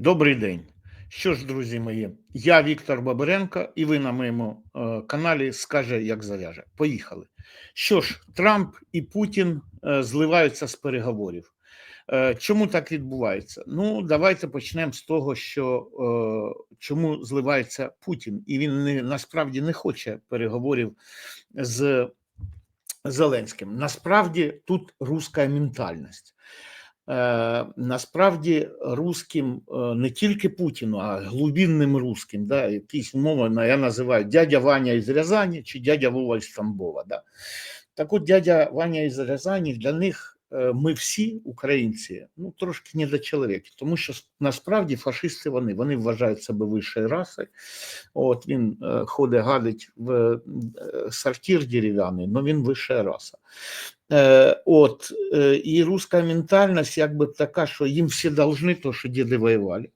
Добрий день. Що ж, друзі мої, я Віктор Бабиренко, і ви на моєму е, каналі скаже, як зав'яже. Поїхали. Що ж, Трамп і Путін е, зливаються з переговорів. Е, чому так відбувається? Ну, давайте почнемо з того, що чому зливається Путін, і він не, насправді не хоче переговорів з Зеленським. Насправді тут руська ментальність. Е, насправді русським е, не тільки Путіну, а глубинним русським, да, якийсь умовно я називаю дядя Ваня із Рязані чи дядя Вова із Тамбова. Да. Так от дядя Ваня із Рязані для них ми всі українці, ну трошки не до недочоловіки, тому що насправді фашисти вони вони вважають себе вищою расою. От він е, ходить, гадить в сортір сортир дерев'яний, але він вища раса. Е, от, е, і руська ментальність якби така, що їм всі должны то, що діди воювали.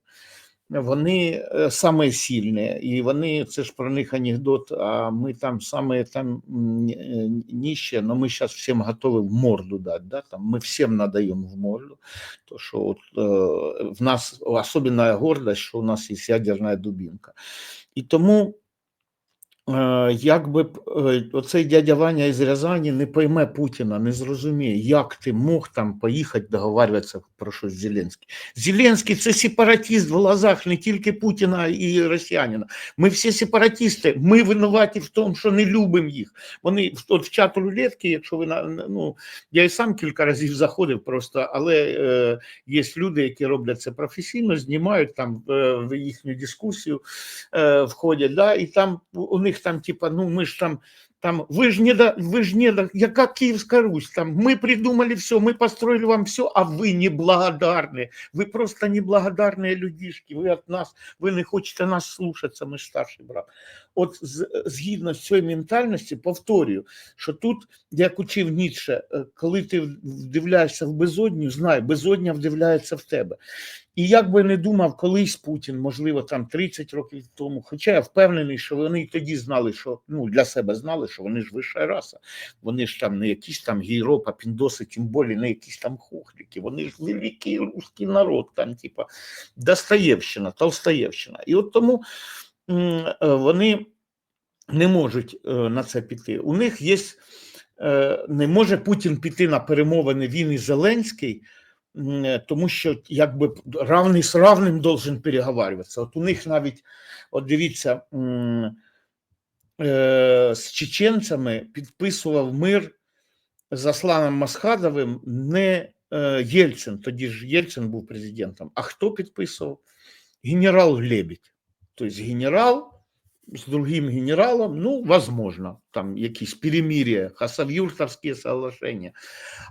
Вони е, саме сильні, і вони, це ж про них анекдот, а ми там саме там е, ніще, але ми зараз всім готові в морду дати. Да? Там, ми всім надаємо в морду. То, що от, е, в нас особлива гордость, що у нас є ядерна дубінка. І тому Якби б е, оцей дядя Ваня із Рязані не пойме Путіна, не зрозуміє, як ти мог там поїхати договарюватися про щось з Зеленським. Зеленський це сепаратист в глазах не тільки Путіна і росіянина. Ми всі сепаратисти, ми винуваті в тому, що не любимо їх. Вони от в чат рулетки, якщо ви ну я і сам кілька разів заходив просто, але е, є люди, які роблять це професійно, знімають там е, в їхню дискусію, е, входять, да, і там у них там, типа, ну мы ж там, там, вы же не, до, вы же не, до, я как Киевская Русь, там, мы придумали все, мы построили вам все, а вы неблагодарны, вы просто неблагодарные людишки, ви от нас, ви не хочете нас слушатися, ми ж старший брат. От з, згідно з цієї ментальності, повторюю, що тут, як учив Ніцше, е, коли ти вдивляєшся в безодню, знай, безодня вдивляється в тебе. І як би не думав колись Путін, можливо, там 30 років тому, хоча я впевнений, що вони тоді знали, що ну для себе знали, що вони ж вища раса, вони ж там не якісь там гейропа, піндоси, тим більше не якісь там хохліки, вони ж великий русський народ, там, типа Достоєвщина, Толстоєвщина. І от тому е, вони не можуть е, на це піти. У них є, е, не може Путін піти на перемовини він і Зеленський. Е, тому що якби равний з равним должен переговарюватися. От у них навіть, от дивіться, е, з чеченцями підписував мир з Асланом Масхадовим не е, Єльцин, тоді ж Єльцин був президентом. А хто підписував? Генерал Лебедь. Тобто генерал з другим генералом, ну, возможно, там якісь перемир'я, хасавюртовські соглашення.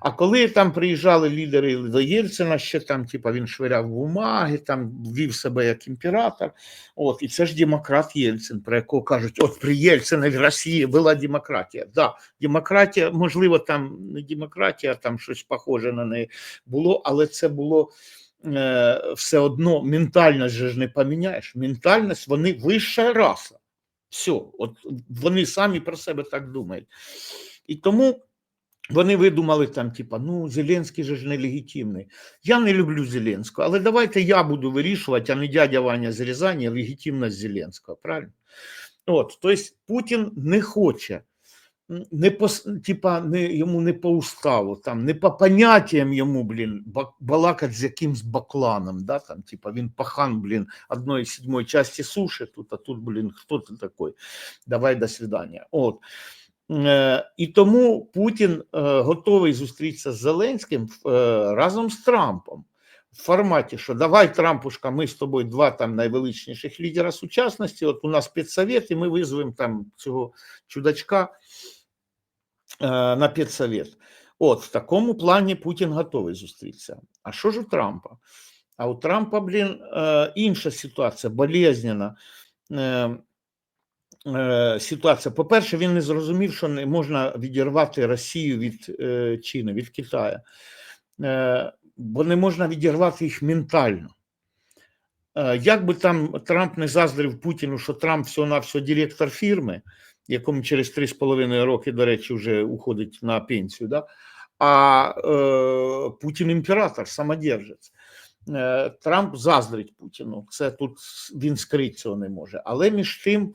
А коли там приїжджали лідери до Єльцина, ще там, типа, він швиряв бумаги, там вів себе як імператор. От, і це ж демократ Єльцин, про якого кажуть, от при Єльцині в Росії була демократія. Да, демократія, можливо, там не демократія, там щось похоже на неї було, але це було. е, Все одно ментальність же ж не поміняєш. Ментальність вони вища раса. Все, от вони самі про себе так думають. І тому вони видумали там, типа, ну, Зеленський же ж нелегітимний. Я не люблю Зеленського, але давайте я буду вирішувати, а не дядя Ваня з Рязані, легітимність Зеленського. Правильно? От, тобто Путін не хоче. Не по, типа, не, йому не по уставу, там, не по поняттям йому, блін, ба- балакать з якимсь бакланом, да, там, типа, він пахан, блін, одної сьомої часті суші тут, а тут, блін, хто ти такий? Давай до свидання. От. Е, І тому Путін е, готовий зустрітися з Зеленським е, разом з Трампом. В форматі, що давай, Трампушка, ми з тобою два там найвеличніших лідера сучасності. От у нас педсовет, і ми визвемо там цього чудачка на педсовет. От в такому плані Путін готовий зустрітися. А що ж у Трампа? А у Трампа, блін, інша ситуація, болезненна. Е, е, ситуація. По-перше, він не зрозумів, що не можна відірвати Росію від Чини, від Китаю, бо не можна відірвати їх ментально. Е, як би там Трамп не заздрив Путіну, що Трамп всього на все директор фірми, якому через 3,5 роки, до речі, вже уходить на пенсію, да? а е, Путін імператор, самодержець. Е, Трамп заздрить Путіну. Це тут він скрить цього не може. Але між тим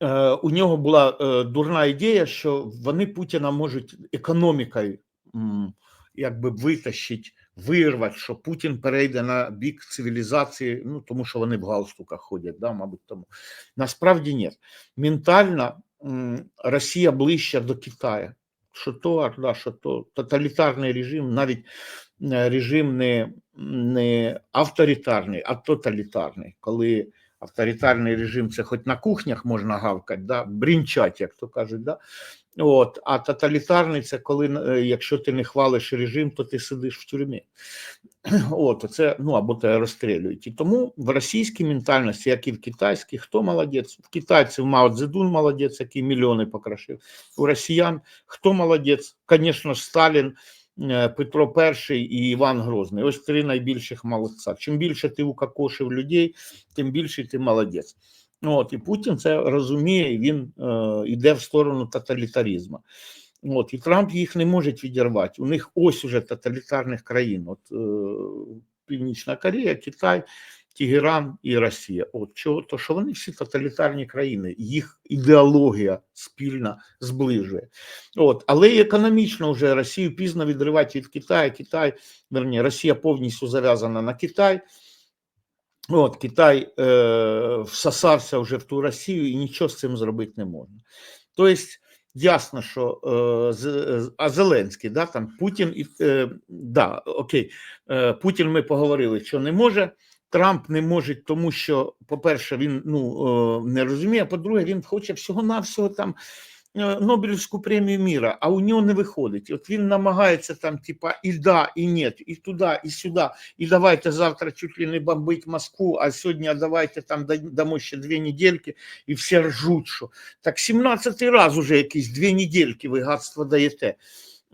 е, у нього була е, дурна ідея, що вони Путіна можуть економікою якби витащити, вирвати, що Путін перейде на бік цивілізації, ну тому що вони в галстуках ходять, да, мабуть, тому насправді ні. Ментально Росія ближче до Китаю. Що то, да, що то тоталітарний режим, навіть е, режим не не авторитарний, а тоталітарний, коли авторитарний режим це хоч на кухнях можна гавкати, да, брінчать, як то кажуть. Да? От, А тоталітарний це коли, е, якщо ти не хвалиш режим, то ти сидиш в тюрмі. От, це, ну або тебе розстрілюють. І тому в російській ментальності, як і в китайській, хто молодець? В китайців Мао Цзедун молодець, який мільйони покрашив. У росіян хто молодець? Звісно Сталін, е, Петро І і Іван Грозний. Ось три найбільших молодця. Чим більше ти укакошив людей, тим більше ти молодець. От, І Путін це розуміє, він е, йде в сторону тоталітаризму. От, І Трамп їх не може відірвати. У них ось уже тоталітарних країн. От е, Північна Корея, Китай, Тегеран і Росія. От чого то, що вони всі тоталітарні країни, їх ідеологія спільна зближує. От, Але і економічно вже Росію пізно відривати від Китаю. Китай, верні, Росія повністю зав'язана на Китай. От Китай е, всосався вже в ту Росію і нічого з цим зробити не можна. Тобто, ясно, що е, а Зеленський, да, там Путін і е, да, окей, е, Путін ми поговорили, що не може. Трамп не може, тому що, по-перше, він ну е, не розуміє, а по-друге, він хоче всього-навсього там Нобелівську премію міра, а у нього не виходить. От він намагається там, типа, і да, і ні, і туди, і сюди, і давайте завтра чуть ли не бомбить Москву, а сьогодні давайте там дамо ще дві недельки, і всі ржуть, що так 17-й раз уже якісь дві недельки ви гадство даєте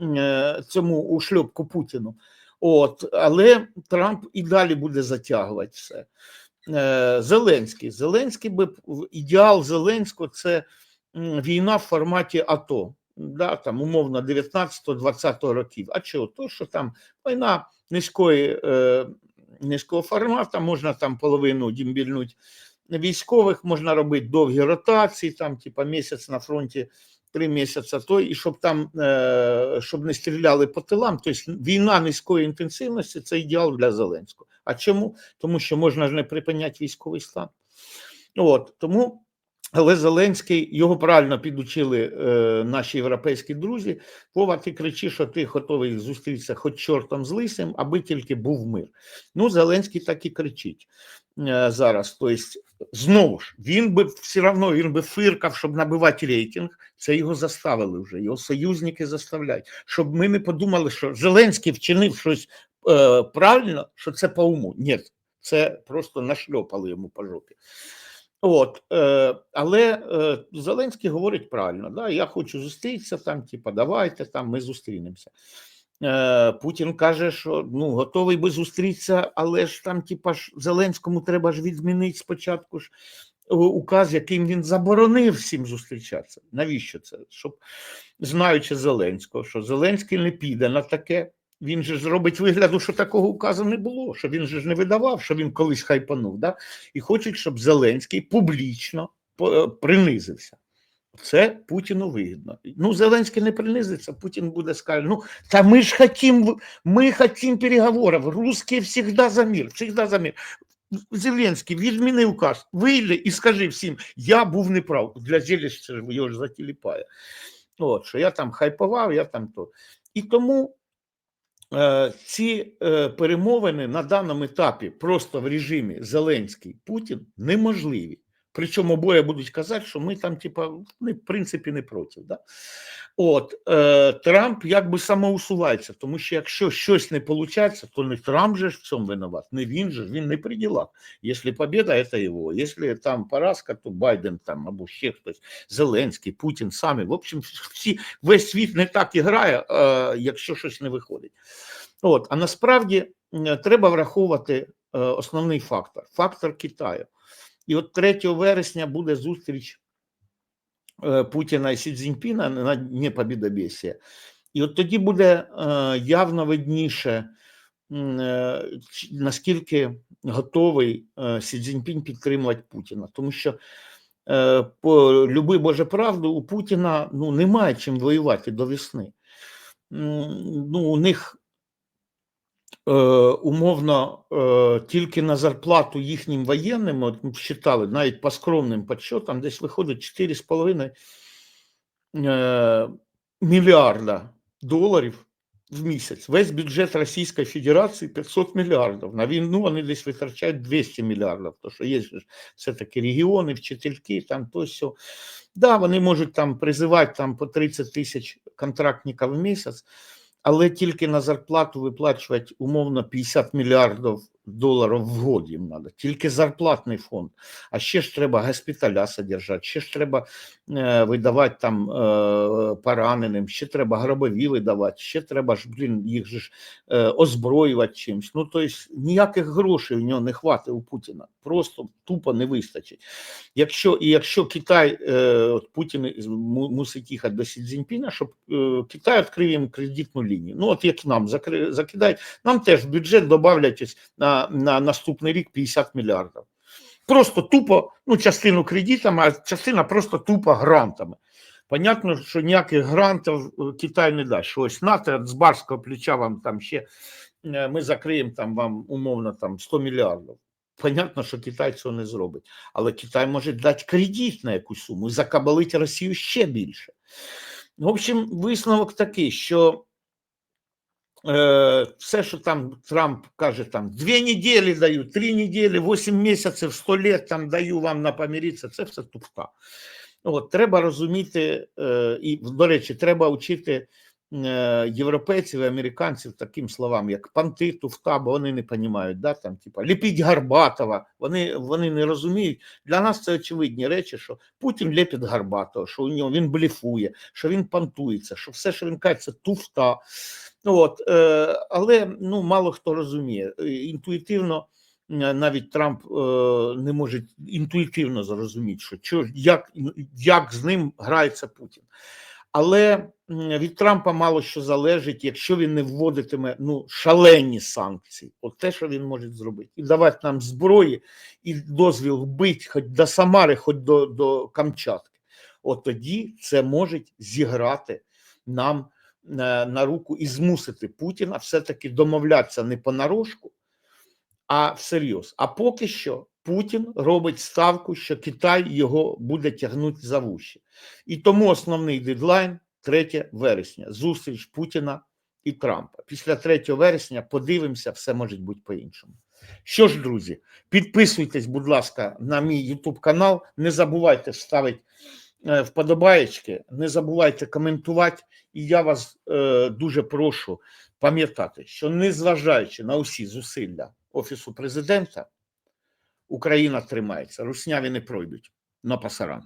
е, цьому ушльопку Путіну. От, Але Трамп і далі буде затягувати все. Е, Зеленський. Зеленський би ідеал Зеленського це війна в форматі АТО, да, там умовно 19-20 років. А чого? То, що там війна низької, е, низького формату, можна там половину дімбільнути військових, можна робити довгі ротації, там, типа місяць на фронті. Три місяці то і щоб там е, щоб не стріляли по тилам. Тобто війна низької інтенсивності це ідеал для Зеленського. А чому? Тому що можна ж не припиняти військовий стан. От тому але Зеленський його правильно підучили е, наші європейські друзі. Вова, ти кричиш, що ти готовий зустрітися хоч чортом з лисим, аби тільки був мир. Ну, Зеленський так і кричить е, зараз. Тобто, знову ж він би все одно він би фиркав, щоб набивати рейтинг. Це його заставили вже. Його союзники заставляють, щоб ми не подумали, що Зеленський вчинив щось е, правильно, що це по уму. Ні, це просто нашльопали йому по жопі. От, е, Але е, Зеленський говорить правильно, да, я хочу зустрітися там, типа, давайте там ми зустрінемося. Е, Путін каже, що ну, готовий би зустрітися, але ж там, типа, ж Зеленському треба ж відмінити спочатку ж указ, яким він заборонив всім зустрічатися. Навіщо це? Щоб знаючи Зеленського, що Зеленський не піде на таке. Він же ж робить вигляду, що такого указу не було, що він же ж не видавав, що він колись хайпанув. Да? І хочуть, щоб Зеленський публічно е, принизився. Це Путіну вигідно. Ну, Зеленський не принизиться, Путін буде сказати, ну, та ми ж хотім, ми хотім переговорів, русські завжди за мир, завжди за мир. Зеленський відміни указ, вийде і скажи всім, я був неправ. Для Зеленська його ж затіліпає. От, що я там хайпував, я там то. І тому ці е, перемовини на даному етапі просто в режимі Зеленський Путін неможливі. Причому обоє будуть казати, що ми там, типа, в принципі, не проти. Да? От е, Трамп якби самоусувається, тому що якщо щось не виходить, то не Трамп же в цьому винуват, не він же, він не при ділах. Якщо побіда, це його. Якщо там поразка, то Байден там або ще хтось, Зеленський, Путін самі. В общем, всі весь світ не так і грає, е, якщо щось не виходить. От, А насправді треба враховувати е, основний фактор фактор Китаю. І от 3 вересня буде зустріч е, Путіна і Сі Цзіньпіна на Дні Побідобєсія. І от тоді буде е, явно видніше, е, наскільки готовий Сі Цзіньпінь підтримувати Путіна. Тому що по люби Боже правду, у Путіна ну, немає чим воювати до весни. Ну, у них умовно е, тільки на зарплату їхнім воєнним, от ми считали, навіть по скромним підсчетам, десь виходить 4,5 е, мільярда доларів в місяць. Весь бюджет Російської Федерації 500 мільярдів. На війну вони десь витрачають 200 мільярдів, тому що є все-таки регіони, вчительки, там то все. Да, вони можуть там призивати там по 30 тисяч контрактників в місяць, але тільки на зарплату виплачувати умовно 50 мільярдів доларів в год їм треба. Тільки зарплатний фонд. А ще ж треба госпіталя содержати, ще ж треба е, видавати там е, пораненим, ще треба гробові видавати, ще треба ж, блін, їх же ж е, озброювати чимось. Ну, тобто ніяких грошей в нього не хватить у Путіна. Просто тупо не вистачить. Якщо, і якщо Китай, е, от Путін мусить їхати до Сі Цзіньпіна, щоб е, Китай відкрив їм кредитну лінію. Ну, от як нам закидають, нам теж в бюджет добавлять ось на, на наступний рік 50 мільярдів. Просто тупо, ну, частину кредитами, а частина просто тупо грантами. Понятно, що ніяких грантів е, Китай не дасть. Що ось нате з барського плеча вам там ще е, ми закриємо там вам умовно там 100 мільярдів. Понятно, що Китай цього не зробить. Але Китай може дати кредит на якусь суму і закабалити Росію ще більше. В общем, висновок такий, що все, що там Трамп каже, там дві неділі даю, три неділі, вісім місяців, сто літ там даю вам на помиритися, це все тупка. От, треба розуміти, е, і, до речі, треба вчити європейців і американців таким словам, як панти, туфта, бо вони не розуміють, да, там, типа, ліпіть Гарбатова, вони, вони не розуміють. Для нас це очевидні речі, що Путін ліпить Гарбатова, що у нього він блефує, що він пантується, що все, що він каже, це туфта. От, е, але ну, мало хто розуміє. Е, Інтуїтивно е, навіть Трамп е, не може інтуїтивно зрозуміти, що як, як з ним грається Путін. Але від Трампа мало що залежить, якщо він не вводитиме ну, шалені санкції, от те, що він може зробити, і давати нам зброї, і дозвіл вбити хоч до Самари, хоч до, до Камчатки. От тоді це може зіграти нам на, на руку і змусити Путіна все-таки домовлятися не понарошку, а всерйоз. А поки що Путін робить ставку, що Китай його буде тягнути за вуші. І тому основний дедлайн 3 вересня. Зустріч Путіна і Трампа. Після 3 вересня подивимося, все може бути по-іншому. Що ж, друзі, підписуйтесь, будь ласка, на мій YouTube канал. Не забувайте ставити е, вподобаєчки, не забувайте коментувати. І я вас е, дуже прошу пам'ятати, що незважаючи на усі зусилля Офісу президента, Україна тримається, русняві не пройдуть на пасаран.